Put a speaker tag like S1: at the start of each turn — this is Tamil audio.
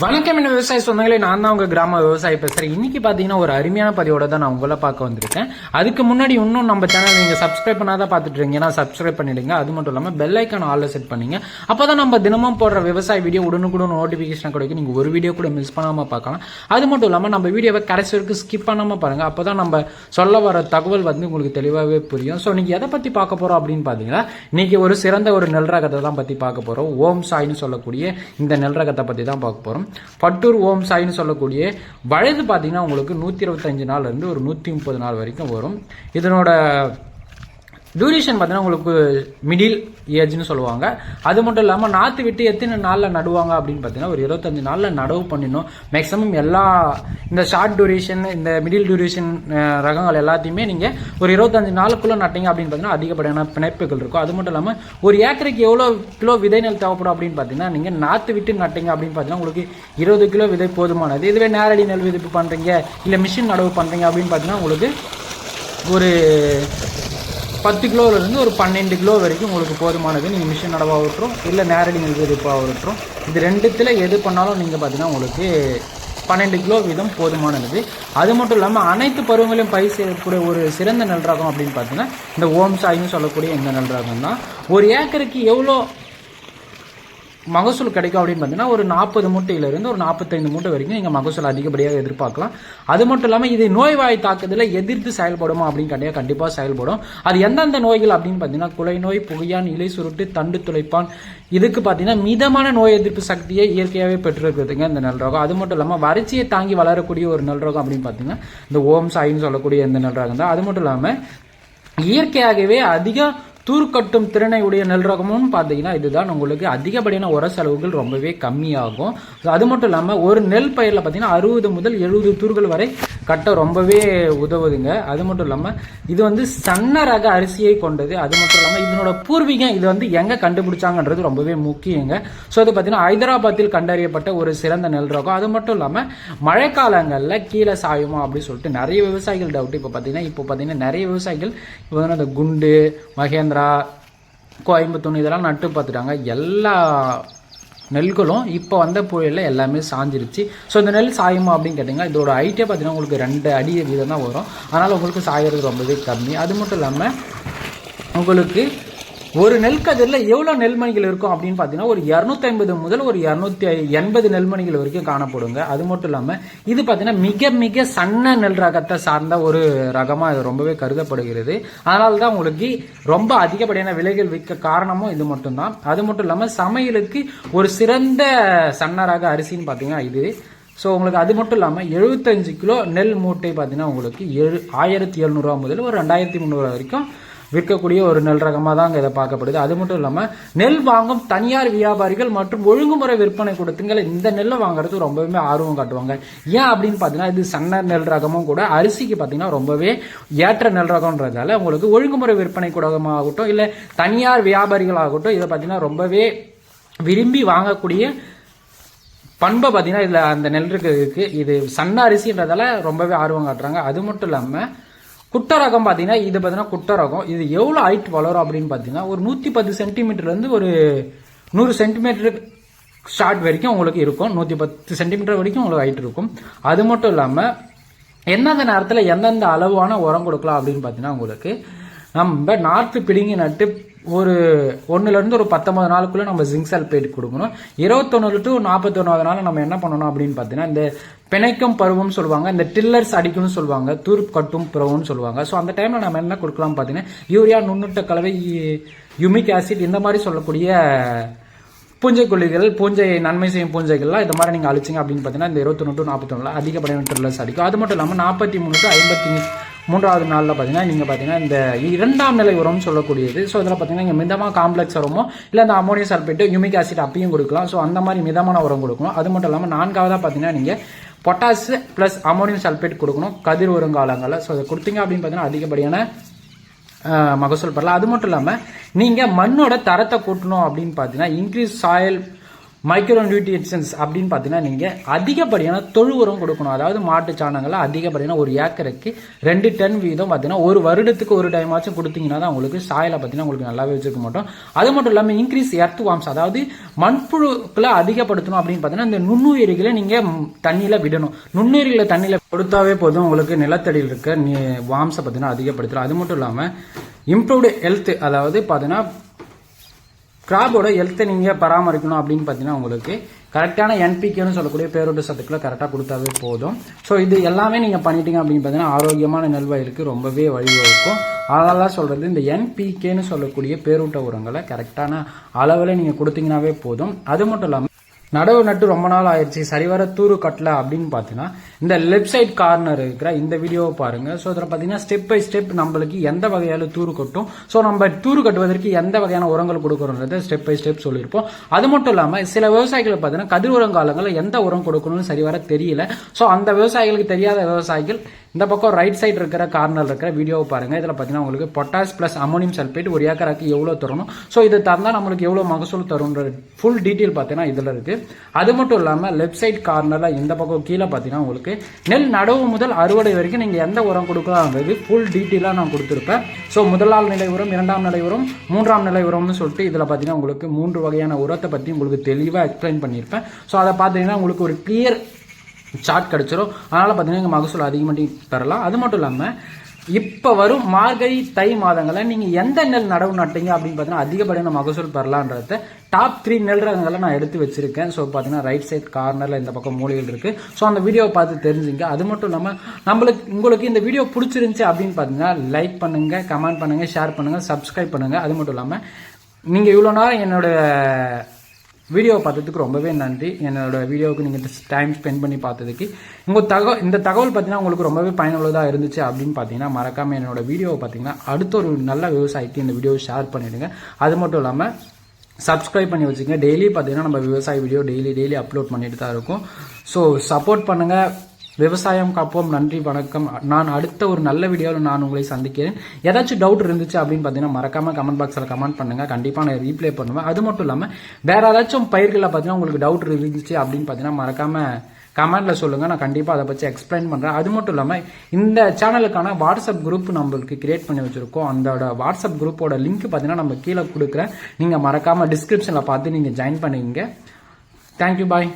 S1: வணக்கம் என்ன விவசாய சொந்தங்களே நான் தான் உங்க கிராம விவசாயி பேசுறேன். இன்னைக்கு பாத்தீங்கன்னா ஒரு அருமையான பதிவோட தான் நான் உங்களை பார்க்க வந்திருக்கேன். அதுக்கு முன்னாடி இன்னும் நம்ம சேனல் நீங்க சப்ஸ்கிரைப் பண்ணாதான் பார்த்துட்டு இருக்கீங்கன்னா சப்ஸ்கிரைப் பண்ணிடுங்க. அது மட்டும் இல்லாம பெல் ஐக்கான் ஆல்ல செட் பண்ணீங்க. அப்பதான் நம்ம தினமும் போடுற விவசாய வீடியோ உடனுக்குடன் நோட்டிபிகேஷன் கிடைக்கும். நீங்க ஒரு வீடியோ கூட மிஸ் பண்ணாம பார்க்கலாம். அது மட்டும் இல்லாம நம்ம வீடியோவை கடைசி வரைக்கும் ஸ்கிப் பண்ணாம பாருங்க. அப்பதான் நம்ம சொல்ல வர தகவல் வந்து உங்களுக்கு தெளிவாகவே புரியும். ஸோ நீங்க எதை பத்தி பார்க்க போறோம் அப்படின்னு பாத்தீங்கன்னா இன்றைக்கி ஒரு சிறந்த ஒரு நெல் ரகத்தை தான் பத்தி பார்க்க போறோம். ஓம் சாய்னு சொல்லக்கூடிய இந்த நெல் ரகத்தை பத்தி தான் பார்க்க போறோம். பட்டூர் ஓம் சாய்னு சொல்லக்கூடிய வயது பார்த்தீங்கன்னா உங்களுக்கு நூற்றி இருபத்தஞ்சு நாள்ல இருந்து ஒரு நூற்றி முப்பது நாள் வரைக்கும் வரும். இதனோட டியூரேஷன் பார்த்தீங்கன்னா உங்களுக்கு மிடில் ஏஜ்னு சொல்லுவாங்க. அது மட்டும் இல்லாமல் நாற்று விட்டு எத்தனை நாளில் நடுவாங்க அப்படின்னு பார்த்தீங்கன்னா ஒரு இருபத்தஞ்சு நாளில் நடவு பண்ணிடணும். மேக்ஸிமம் எல்லா இந்த ஷார்ட் டியூரேஷன் இந்த மிடில் டியூரேஷன் ரகங்கள் எல்லாத்தையுமே நீங்கள் ஒரு இருபத்தஞ்சு நாளுக்குள்ளே நட்டீங்க அப்படின்னு பார்த்தீங்கன்னா அதிகப்படியான பிணைப்புகள் இருக்கும். அது மட்டும் இல்லாமல் ஒரு ஏக்கருக்கு எவ்வளோ கிலோ விதை நெல் தேவைப்படும் அப்படின்னு பார்த்தீங்கன்னா நீங்கள் நாற்று விட்டு நட்டீங்க அப்படின்னு பார்த்தீங்கன்னா உங்களுக்கு இருபது கிலோ விதை போதுமானது. இதுவே நேரடி நெல் விதைப்பு பண்ணுறீங்க இல்லை மிஷின் நடவு பண்ணுறீங்க அப்படின்னு பார்த்தீங்கன்னா உங்களுக்கு ஒரு பத்து கிலோவிலேருந்து ஒரு பன்னெண்டு கிலோ வரைக்கும் உங்களுக்கு போதுமானது. நீங்கள் மிஷின் நடவாக விட்டுரும் இல்லை நேரடி நெல் விதைப்பாக விட்டுரும் இது ரெண்டுத்தில் எது பண்ணாலும் நீங்கள் பார்த்தீங்கன்னா உங்களுக்கு பன்னெண்டு கிலோ வீதம் போதுமானது. அது மட்டும் இல்லாமல் அனைத்து பருவங்களையும் பயிர் செய்யக்கூடிய ஒரு சிறந்த நெல் ரகம் அப்படின்னு பார்த்தீங்கன்னா இந்த ஓம்சாயின்னு சொல்லக்கூடிய இந்த நெல் ரகம் தான் ஒரு ஏக்கருக்கு எவ்வளோ மகசூல் கிடைக்கும் அப்படின்னு பார்த்தீங்கன்னா ஒரு நாற்பது மூட்டையிலேருந்து ஒரு நாற்பத்தைந்து மூட்டை வரைக்கும் நீங்கள் மகசூல் அதிகப்படியாக எதிர்பார்க்கலாம். அது மட்டும் இல்லாமல் இது நோய்வாய் தாக்குதலை எதிர்த்து செயல்படுமா அப்படின்னு கேட்டால் கண்டிப்பாக செயல்படும். அது எந்தெந்த நோய்கள் அப்படின்னு பார்த்தீங்கன்னா குலை நோய் புகையான் இலை சுருட்டு தண்டு துளைப்பான். இதுக்கு பார்த்தீங்கன்னா மிதமான நோய் எதிர்ப்பு சக்தியை இயற்கையாகவே பெற்றிருக்கிறதுங்க இந்த நல்ரோகம் அது மட்டும் இல்லாமல் வறட்சியை தாங்கி வளரக்கூடிய ஒரு நல்ரோகம் அப்படின்னு பார்த்தீங்கன்னா இந்த ஓம் சாயின்னு சொல்லக்கூடிய இந்த நெல் தான். அது மட்டும் இல்லாமல் இயற்கையாகவே அதிக தூர்க்கட்டும் திறனை உடைய நெல் ரகமும் பார்த்தீங்கன்னா இதுதான் உங்களுக்கு அதிகப்படியான உர செலவுகள் ரொம்பவே கம்மியாகும். ஸோ அது மட்டும் இல்லாமல் ஒரு நெல் பயிரில் பார்த்தீங்கன்னா அறுபது முதல் எழுபது தூர்கள் வரை கட்ட ரொம்பவே உதவுதுங்க. அது மட்டும் இல்லாமல் இது வந்து சன்ன ரக அரிசியை கொண்டது. அது மட்டும் இல்லாமல் இதனோட பூர்வீகம் இது வந்து எங்கே கண்டுபிடிச்சாங்கன்றது ரொம்பவே முக்கியங்க. ஸோ அது பார்த்தீங்கன்னா ஹைதராபாத்தில் கண்டறியப்பட்ட ஒரு சிறந்த நெல் ரகம். அது மட்டும் இல்லாமல் மழைக்காலங்களில் கீழே சாயுமா அப்படின்னு சொல்லிட்டு நிறைய விவசாயிகள் டவுட் இப்போ பார்த்தீங்கன்னா இப்போ பார்த்தீங்கன்னா நிறைய விவசாயிகள் இப்போ அந்த குண்டு மகேந்திரா கோயம்புத்தூர் இதெல்லாம் நட்டு பார்த்துட்டாங்க. எல்லா நெல்களும் இப்போ வந்த புயலில் எல்லாமே சாஞ்சிருச்சு. ஸோ இந்த நெல் சாயுமா அப்படின்னு கேட்டிங்கன்னா இதோட ஹைட்டே பார்த்தீங்கன்னா உங்களுக்கு ரெண்டு அடி வீதம் தான் வரும். அதனால் உங்களுக்கு சாயறது ரொம்பவே கம்மி. அது மட்டும் இல்லாமல் உங்களுக்கு ஒரு நெல் கதிரில் எவ்வளோ நெல்மணிகள் இருக்கும் அப்படின்னு பார்த்தீங்கன்னா ஒரு இரநூத்தம்பது முதல் ஒரு இரநூத்தி எண்பது நெல்மணிகள் வரைக்கும் காணப்படுங்க. அது மட்டும் இல்லாமல் இது பார்த்தீங்கன்னா மிக மிக சன்ன நெல் ரகத்தை சார்ந்த ஒரு ரகமாக இது ரொம்பவே கருதப்படுகிறது. அதனால தான் உங்களுக்கு ரொம்ப அதிகப்படியான விலைகள் விற்க காரணமும் இது மட்டும்தான். அது மட்டும் இல்லாமல் சமையலுக்கு ஒரு சிறந்த சன்ன ரக அரிசின்னு பார்த்தீங்கன்னா இது. ஸோ உங்களுக்கு அது மட்டும் இல்லாமல் எழுபத்தஞ்சு கிலோ நெல் மூட்டை பார்த்தீங்கன்னா உங்களுக்கு ஏழு ஆயிரத்தி எழுநூறுவா முதல் ஒரு ரெண்டாயிரத்தி முந்நூறுவா வரைக்கும் விற்கக்கூடிய ஒரு நெல் ரகமாக தான் இதை பார்க்கப்படுது. அது மட்டும் இல்லாமல் நெல் வாங்கும் தனியார் வியாபாரிகள் மற்றும் ஒழுங்குமுறை விற்பனை கொடுத்துங்கள் இந்த நெல்லை வாங்குறது ரொம்பவே ஆர்வம் காட்டுவாங்க. ஏன் அப்படின்னு பார்த்தீங்கன்னா இது சன்ன நெல் ரகமும் கூட அரிசிக்கு பார்த்தீங்கன்னா ரொம்பவே ஏற்ற நெல் ரகம்ன்றதால உங்களுக்கு ஒழுங்குமுறை விற்பனை கூடமாகட்டும் இல்லை தனியார் வியாபாரிகளாகட்டும் இதை பார்த்தீங்கன்னா ரொம்பவே விரும்பி வாங்கக்கூடிய பண்பை பார்த்தீங்கன்னா இதில் அந்த நெல் இருக்கு. இது சன்ன அரிசின்றதால ரொம்பவே ஆர்வம் காட்டுறாங்க. அது மட்டும் இல்லாமல் குட்ட ரகம் பார்த்தீங்கன்னா இது பார்த்தீங்கன்னா குட்ட ரகம் இது எவ்வளோ ஹைட் வளரும் அப்படின்னு பார்த்தீங்கன்னா ஒரு நூற்றி பத்து சென்டிமீட்டர்லேருந்து ஒரு நூறு சென்டிமீட்டர் ஷார்ட் வரைக்கும் உங்களுக்கு இருக்கும். நூற்றி பத்து சென்டிமீட்டர் வரைக்கும் உங்களுக்கு ஹைட் இருக்கும். அது மட்டும் இல்லாமல் எந்தெந்த நேரத்தில் எந்தெந்த அளவான உரம் கொடுக்கலாம் அப்படின்னு பார்த்தீங்கன்னா உங்களுக்கு நம்ம நாற்று பிடுங்கி நட்டு ஒரு ஒன்றுலேருந்து ஒரு பத்தொன்பது நாளுக்குள்ளே நம்ம ஜிங்க் சல்பேட் கொடுக்கணும். இருபத்தொன்னு டு நாற்பத்தொன்னாவது நாள் நம்ம என்ன பண்ணணும் அப்படின்னு பார்த்தீங்கன்னா இந்த பிணைக்கும் பருவம்னு சொல்லுவாங்க இந்த டில்லர்ஸ் அடிக்கணும்னு சொல்லுவாங்க தூர் கட்டும் பருவம்னு சொல்லுவாங்க. ஸோ அந்த டைமில் நம்ம என்ன கொடுக்கலாம் பார்த்தீங்கன்னா யூரியா நுண்ணுட்ட கலவை யுமிக் ஆசிட் இந்த மாதிரி சொல்லக்கூடிய பூஞ்சை கொல்லிகள் பூஞ்சை நன்மை செய்யும் பூஞ்சைகள்லாம் இந்த மாதிரி நீங்கள் அழிச்சிங்க அப்படின்னு பார்த்தீங்கன்னா இந்த இருபத்தொன்று டு நாற்பத்தொன்னில் அதிகப்படியான ட்ரில்லர்ஸ் அடிக்கும். அது மட்டும் இல்லாமல் நாற்பத்தி மூணு டு ஐம்பத்தி மூன்றாவது நாளில் பார்த்தீங்கன்னா நீங்கள் பார்த்தீங்கன்னா இந்த இரண்டாம் நிலை உரம்னு சொல்லக்கூடியது. ஸோ இதில் பார்த்தீங்கன்னா இங்கே மிதமாக காம்ப்ளெக்ஸ் உரமோ இல்லை அந்த அமோனியம் சல்பேட்டு யூமிக் ஆசிட் அப்பையும் கொடுக்கலாம். ஸோ அந்த மாதிரி மிதமான உரம் கொடுக்கணும். அது மட்டும் இல்லாமல் நான்காவதாக பார்த்தீங்கன்னா நீங்கள் பொட்டாஸ் ப்ளஸ் அமோனியம் சல்பேட் கொடுக்கணும் கதிர் வருங்காலங்களில். ஸோ அதை கொடுத்தீங்க அப்படின்னு பார்த்தீங்கன்னா அதிகப்படியான மகசூல் பெறலாம். அது மட்டும் இல்லாமல் நீங்கள் மண்ணோட தரத்தை கூட்டணும் அப்படின்னு பார்த்தீங்கன்னா இன்க்ரீஸ் சாயில் மைக்ரோ நியூட்ரியன்ஸ் அப்படின்னு பார்த்தீங்கன்னா நீங்கள் அதிகப்படியான தொழு உரம் கொடுக்கணும். அதாவது மாட்டு சாணங்களை அதிகப்படியான ஒரு ஏக்கருக்கு ரெண்டு டன் வீதம் பார்த்தீங்கன்னா ஒரு வருடத்துக்கு ஒரு டைம் ஆச்சும் கொடுத்தீங்கன்னா தான் உங்களுக்கு சாயலை பார்த்தீங்கன்னா உங்களுக்கு நல்லாவே வச்சுக்க மாட்டோம். அது மட்டும் இல்லாமல் இன்க்ரீஸ் எர்த் வாம்ஸ் அதாவது மண்புழுக்களை அதிகப்படுத்தணும் அப்படின்னு பார்த்தீங்கன்னா இந்த நுண்ணுயிரிகளை நீங்கள் தண்ணியில் விடணும். நுண்ணுயிரிகளை தண்ணியில் கொடுத்தாவே போதும் உங்களுக்கு நிலத்தடியில் இருக்க வாம்ஸை பார்த்தீங்கன்னா அதிகப்படுத்தலாம். அது மட்டும் இல்லாமல் இம்ப்ரூவ்டு ஹெல்த் அதாவது பார்த்தீங்கன்னா கிராப்போட ஹெல்த்தை நீங்கள் பராமரிக்கணும் அப்படின்னு பார்த்தீங்கன்னா உங்களுக்கு கரெக்டான என்பிகேன்னு சொல்லக்கூடிய பேரோட்ட சத்துக்களை கரெக்டாக கொடுத்தாவே போதும். ஸோ இது எல்லாமே நீங்கள் பண்ணிட்டீங்க அப்படின்னு பார்த்தீங்கன்னா ஆரோக்கியமான நெல்வயலுக்கு ரொம்பவே வழிவகுக்கும். அதனால சொல்கிறது இந்த என்பிகேன்னு சொல்லக்கூடிய பேரூட்ட உரங்களை கரெக்டான அளவில் நீங்கள் கொடுத்தீங்கன்னாவே போதும். அது மட்டும் இல்லாமல் நடவு நட்டு ரொம்ப நாள் ஆயிடுச்சு சரிவர தூரு கட்டல அப்படின்னு பார்த்தீங்கன்னா இந்த லெஃப்ட் சைட் கார்னர் இருக்கிற இந்த வீடியோவை பாருங்க. ஸோ இதில் பார்த்தீங்கன்னா ஸ்டெப் பை ஸ்டெப் நம்மளுக்கு எந்த வகையால தூரு கட்டும்? ஸோ நம்ம தூரு கட்டுவதற்கு எந்த வகையான உரங்கள் கொடுக்கணுன்றதை ஸ்டெப் பை ஸ்டெப் சொல்லியிருப்போம். அது மட்டும் இல்லாமல் சில விவசாயிகள் பார்த்தீங்கன்னா கதிர் உரம் காலங்களில் எந்த உரம் கொடுக்கணும்னு சரிவர தெரியல. ஸோ அந்த விவசாயிகளுக்கு தெரியாத விவசாயிகள் இந்த பக்கம் ரைட் சைடு இருக்கிற கார்னர் இருக்கிற வீடியோவை பாருங்கள் இதில் பார்த்தீங்கன்னா உங்களுக்கு பொட்டாஸ் ப்ளஸ் அமோனியம் சல்ஃபேட் ஒரு ஏக்கராக்கு எவ்வளோ தரணும்? ஸோ இது தந்தால் நம்மளுக்கு எவ்வளோ மகசூல் தரும்ன்ற ஃபுல் டீட்டெயில் பார்த்தீங்கன்னா இதில் இருக்குது அது மட்டும் இல்லாமல் லெஃப்ட் சைட் கார்னரில் இந்த பக்கம் கீழே பார்த்தீங்கன்னா உங்களுக்கு நெல் நடவு முதல் அறுவடை வரைக்கும் நீங்கள் எந்த உரம் கொடுக்கலாங்கிறது ஃபுல் டீட்டெயிலாக நான் கொடுத்துருப்பேன். ஸோ முதலாம் நிலை உரம் இரண்டாம் நிலை உரம் மூன்றாம் நிலை உரம்னு சொல்லிட்டு இதில் பார்த்தீங்கன்னா உங்களுக்கு மூன்று வகையான உரத்தை பற்றி உங்களுக்கு தெளிவாக எக்ஸ்பிளைன் பண்ணியிருப்பேன். ஸோ அதை பார்த்தீங்கன்னா உங்களுக்கு ஒரு கிளியர் சார்ட் கிடச்சிரும். அதனால் பார்த்தீங்கன்னா மகசூல் அதிகமாக தரலாம். அது மட்டும் இல்லாமல் இப்போ வரும் மார்கழி தை மாதங்களில் நீங்கள் எந்த நெல் நடவு நட்டீங்க அப்படின்னு பார்த்தீங்கன்னா அதிகப்படியான மகசூல் பெறலான்றத டாப் த்ரீ நெல் ரகங்களை நான் எடுத்து வச்சுருக்கேன். ஸோ பார்த்தீங்கன்னா ரைட் சைட் கார்னரில் இந்த பக்கம் மூலிகள் இருக்குது ஸோ அந்த வீடியோவை பார்த்து தெரிஞ்சுங்க. அது மட்டும் இல்லாமல் நம்மளுக்கு உங்களுக்கு இந்த வீடியோ பிடிச்சிருந்துச்சி அப்படின்னு பார்த்தீங்கன்னா லைக் பண்ணுங்கள் கமெண்ட் பண்ணுங்கள் ஷேர் பண்ணுங்கள் சப்ஸ்கிரைப் பண்ணுங்கள் அது மட்டும் இல்லாமல் நீங்கள் இவ்வளோ நேரம் என்னோட வீடியோ பார்த்ததுக்கு ரொம்பவே நன்றி. என்னோட வீடியோவுக்கு நீங்கள் டைம் ஸ்பெண்ட் பண்ணி பார்த்ததுக்கு. உங்கள் தகவல் இந்த தகவல் பார்த்தீங்கன்னா உங்களுக்கு ரொம்பவே பயனுள்ளதாக இருந்துச்சு அப்படின்னு பார்த்தீங்கன்னா மறக்காமல் என்னோட வீடியோவை பார்த்தீங்கன்னா அடுத்த ஒரு நல்ல விவசாயிக்கு இந்த வீடியோவை ஷேர் பண்ணிவிடுங்க அது மட்டும் இல்லாமல் சப்ஸ்கிரைப் பண்ணி வச்சுக்கோங்க. டெய்லி பார்த்தீங்கன்னா நம்ம விவசாய வீடியோ டெய்லி டெய்லி அப்லோட் பண்ணிட்டு தான் இருக்கும். ஸோ சப்போர்ட் பண்ணுங்கள் விவசாயம் காப்போம் நன்றி வணக்கம். நான் அடுத்த ஒரு நல்ல வீடியோவில் நான் உங்களை சந்திக்கிறேன். ஏதாச்சும் டவுட் இருந்துச்சு அப்படின்னு பார்த்தீங்கன்னா மறக்காம கமெண்ட் பாக்ஸில் கமெண்ட் பண்ணுங்க. கண்டிப்பாக நான் ரீப்ளே பண்ணுவேன். அது மட்டும் இல்லாமல் வேற ஏதாச்சும் பயிர்களில் பார்த்தீங்கன்னா உங்களுக்கு டவுட் இருந்துச்சு அப்படின்னு பார்த்தீங்கன்னா மறக்காம கமெண்ட்டில் சொல்லுங்க. நான் கண்டிப்பாக அதை பற்றி எக்ஸ்பிளைன் பண்ணுறேன் அது மட்டும் இல்லாமல் இந்த சேனலுக்கான வாட்ஸ்அப் குரூப் நம்மளுக்கு கிரியேட் பண்ணி வச்சிருக்கோம். அந்த வாட்ஸ்அப் குரூப்போட லிங்க் பார்த்தீங்கன்னா நம்ம கீழே கொடுக்குறேன். நீங்கள் மறக்காமல் டிஸ்கிரிப்ஷனில் பார்த்து நீங்கள் ஜாயின் பண்ணுவீங்க தேங்க்யூ பாய்